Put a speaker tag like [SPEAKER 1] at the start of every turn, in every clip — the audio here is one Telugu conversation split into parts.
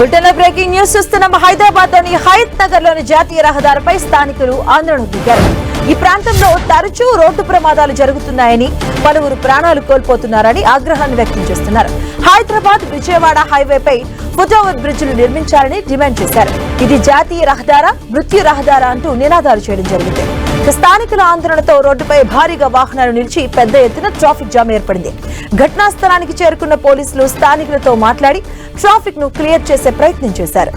[SPEAKER 1] బ్రిటన్ బ్రేకింగ్ న్యూస్ చూస్తున్నాం హైదరాబాద్లోని హైత్ నగర్లోని జాతీయ రహదారిపై స్థానికులు ఆందోళన దిగారు. ఈ ప్రాంతంలో తరచూ రోడ్డు ప్రమాదాలు జరుగుతున్నాయని పలువురు ప్రాణాలు కోల్పోతున్నారని ఆగ్రహాన్ని వ్యక్తం చేస్తున్నారు. హైదరాబాద్ విజయవాడ హైవేపై ఫుట్ఓవర్ బ్రిడ్జిలు నిర్మించాలని డిమాండ్ చేశారు. ఇది జాతీయ రహదారా మృత్యు రహదారా అంటూ నినాదాలు చేయడం జరిగింది. స్థానికుల ఆందోళనతో రోడ్డుపై భారీగా వాహనాలు నిలిచి పెద్ద ఎత్తున ట్రాఫిక్ జామ్ ఏర్పడింది. ఘటనా స్థలానికి చేరుకున్న పోలీసులు స్థానికులతో మాట్లాడి ట్రాఫిక్ను క్లియర్ చేసే ప్రయత్నం చేశారు.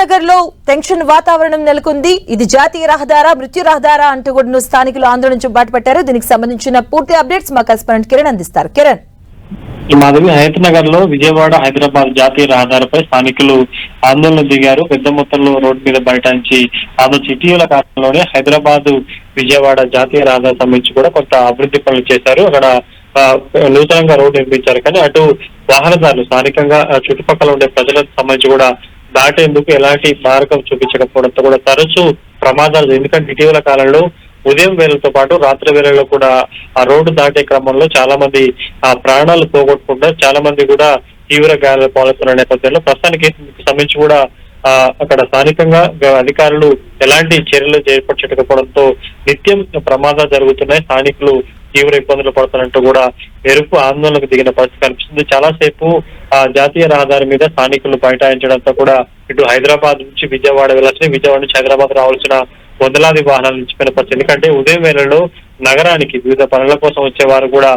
[SPEAKER 1] నగర్లో టెన్షన్ వాతావరణం నెలకొంది. ఇది జాతీయ రహదారా మృత్యు రహదారా అంటూ కూడా స్థానికులు ఆందోళన బాటుపట్టారు. దీనికి సంబంధించిన పూర్తి అప్డేట్స్ మా కరెస్పాండెంట్ కిరణ్ అందిస్తారు. కిరణ్.
[SPEAKER 2] ఈ మాదిరి హయత్ నగర్లో విజయవాడ హైదరాబాద్ జాతీయ రహదారిపై స్థానికులు ఆందోళన దిగారు. పెద్ద మొత్తంలో రోడ్డు మీద బైఠాయించి ఆందోళన ఇటీవల కాలంలోనే హైదరాబాద్ విజయవాడ జాతీయ రహదారి సంబంధించి కూడా కొంత అభివృద్ధి పనులు చేశారు. అక్కడ నూతనంగా రోడ్డు నిర్మించారు. కానీ అటు వాహనదారులు స్థానికంగా చుట్టుపక్కల ఉండే ప్రజలకు సంబంధించి కూడా దాటేందుకు ఎలాంటి మార్గం చూపించకపోవడంతో కూడా తరచూ ప్రమాదాలు ఎందుకంటే ఇటీవల కాలంలో ఉదయం వేళలతో పాటు రాత్రి వేళల్లో కూడా ఆ రోడ్డు దాటే క్రమంలో చాలా మంది ఆ ప్రాణాలు పోగొట్టుకుంటారు. చాలా మంది కూడా తీవ్ర గాయాలు పాల్గొన్న నేపథ్యంలో ప్రస్తుతానికి సంబంధించి కూడా ఆ అక్కడ స్థానికంగా అధికారులు ఎలాంటి చర్యలు చేపట్టకపోవడంతో నిత్యం ప్రమాదాలు జరుగుతున్నాయి. స్థానికులు తీవ్ర ఇబ్బందులు పడుతున్నట్టు కూడా ఎరుపు ఆందోళనకు దిగిన పరిస్థితి కనిపిస్తుంది. చాలాసేపు ఆ జాతీయ రహదారి మీద స్థానికులు బైఠాయించడంతో కూడా ఇటు హైదరాబాద్ నుంచి విజయవాడ వెళ్ళాల్సిన విజయవాడ నుంచి హైదరాబాద్ రావాల్సిన వందలాది వాహనాలు నిలిచిపోయిన పరిస్థితి ఎందుకంటే ఉదయం వేళలో నగరానికి వివిధ పనుల కోసం వచ్చేవారు కూడా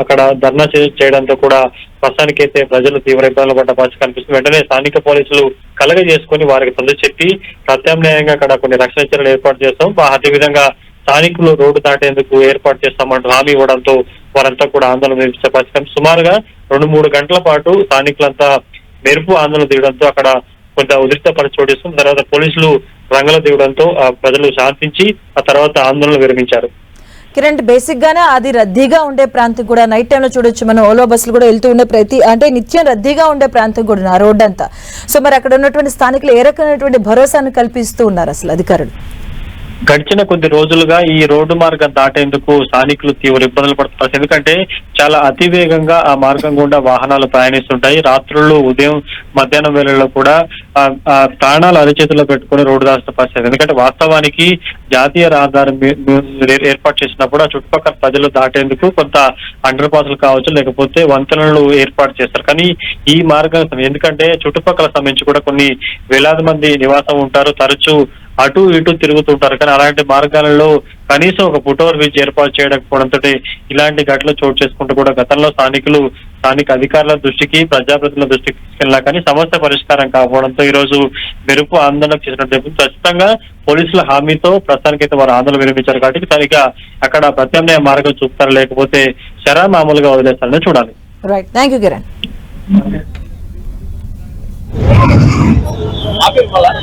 [SPEAKER 2] అక్కడ ధర్నా చే- చేయడంతో కూడా ప్రస్తుతానికైతే ప్రజలు తీవ్ర ఇబ్బందులు పడ్డ పరిస్థితి కనిపిస్తుంది. వెంటనే స్థానిక పోలీసులు కలగ చేసుకుని వారికి సందు చెప్పి ప్రత్యామ్నాయంగా అక్కడ కొన్ని రక్షణ చర్యలు ఏర్పాటు చేస్తాం. అదేవిధంగా స్థానికులు రోడ్డు దాటేందుకు ఏర్పాటు చేస్తామంటూ హామీ ఇవ్వడంతో వారంతా కూడా ఆందోళన నిర్వహించే పరిస్థితి సుమారుగా రెండు మూడు గంటల పాటు స్థానికులంతా మెరుపు ఆందోళన దిగడంతో అక్కడ కొంత ఉద్రిక్త పరిస్థితి చోటు చేసుకుని తర్వాత పోలీసులు రంగులు దిగడంతో ఆ ప్రజలు శాంతించి ఆ తర్వాత ఆందోళన విరమించారు.
[SPEAKER 1] కిరణ్ బేసిక్ గానే అది రద్దీగా ఉండే ప్రాంతం కూడా నైట్ టైంలో చూడొచ్చు. మనం ఓలో బస్సులు కూడా వెళ్తూ ఉండే ప్రతి అంటే నిత్యం రద్దీగా ఉండే ప్రాంతం కూడా ఆ అంతా సో మరి అక్కడ ఉన్నటువంటి స్థానికులు ఏ రకమైనటువంటి భరోసాను కల్పిస్తూ ఉన్నారు అసలు అధికారులు?
[SPEAKER 2] గడిచిన కొద్ది రోజులుగా ఈ రోడ్డు మార్గం దాటేందుకు స్థానికులు తీవ్ర ఇబ్బందులు పడుతున్నారు. ఎందుకంటే చాలా అతివేగంగా ఆ మార్గం గుండా వాహనాలు ప్రయాణిస్తుంటాయి. రాత్రుల్లో ఉదయం మధ్యాహ్నం వేళల్లో కూడా ఆ, ప్రాణాలు అరిచేతిలో పెట్టుకుని రోడ్డు దాచిన పరిస్థితి ఎందుకంటే వాస్తవానికి జాతీయ రహదారి ఏర్పాటు చేసినప్పుడు ఆ చుట్టుపక్కల ప్రజలు దాటేందుకు కొంత అండర్ పాస్లు కావచ్చు లేకపోతే వంతెనలు ఏర్పాటు చేస్తారు. కానీ ఈ మార్గం ఎందుకంటే చుట్టుపక్కల సంబంధించి కూడా కొన్ని వేలాది మంది నివాసం ఉంటారు. తరచూ అటు ఇటు తిరుగుతుంటారు. కానీ అలాంటి మార్గాలలో కనీసం ఒక ఫుట్ఓవర్ బ్రిడ్జ్ ఏర్పాటు చేయకపోవడంతో ఇలాంటి ఘటనలు చోటు చేసుకుంటూ కూడా గతంలో స్థానికులు స్థానిక అధికారుల దృష్టికి ప్రజాప్రతినిధుల దృష్టికి తీసుకెళ్ళినా కానీ సమస్య పరిష్కారం కాకపోవడంతో ఈ రోజు మెరుపు ఆందోళన చేసినట్టు ఖచ్చితంగా పోలీసుల హామీతో ప్రస్తుతానికైతే వారు ఆందోళన విరమించారు. కాబట్టి సరిగా అక్కడ ప్రత్యామ్నాయ మార్గం చూపుతారు. లేకపోతే శరా మామూలుగా వదిలేస్తారని చూడాలి.
[SPEAKER 1] Right thank you Kiran
[SPEAKER 3] apple பழம்